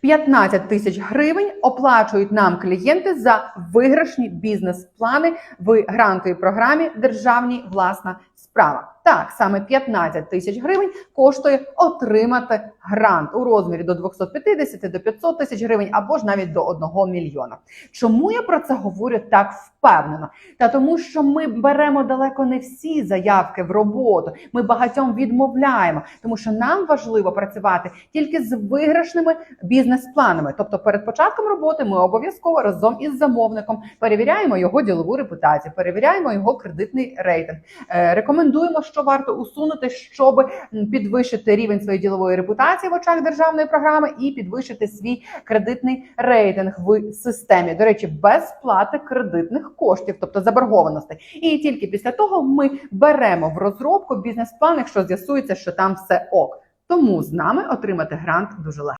15 тисяч гривень оплачують нам клієнти за виграшні бізнес-плани в грантовій програмі Державній власна справа. Так, саме 15 тисяч гривень коштує отримати грант у розмірі до 250 до 500 тисяч гривень або ж навіть до 1 мільйона. Чому я про це говорю так впевнено? Та тому, що ми беремо далеко не всі заявки в роботу. Ми багатьом відмовляємо, тому що нам важливо працювати тільки з виграшними бізнес-планами. Тобто, перед початком роботи ми обов'язково разом із замовником перевіряємо його ділову репутацію, перевіряємо його кредитний рейтинг. Е, Рекомендуємо, що варто усунути, щоб підвищити рівень своєї ділової репутації в очах державної програми і підвищити свій кредитний рейтинг в системі. До речі, без сплати кредитних коштів, тобто заборгованостей. І тільки після того ми беремо в розробку бізнес-план, якщо з'ясується, що там все ок. Тому з нами отримати грант дуже легко.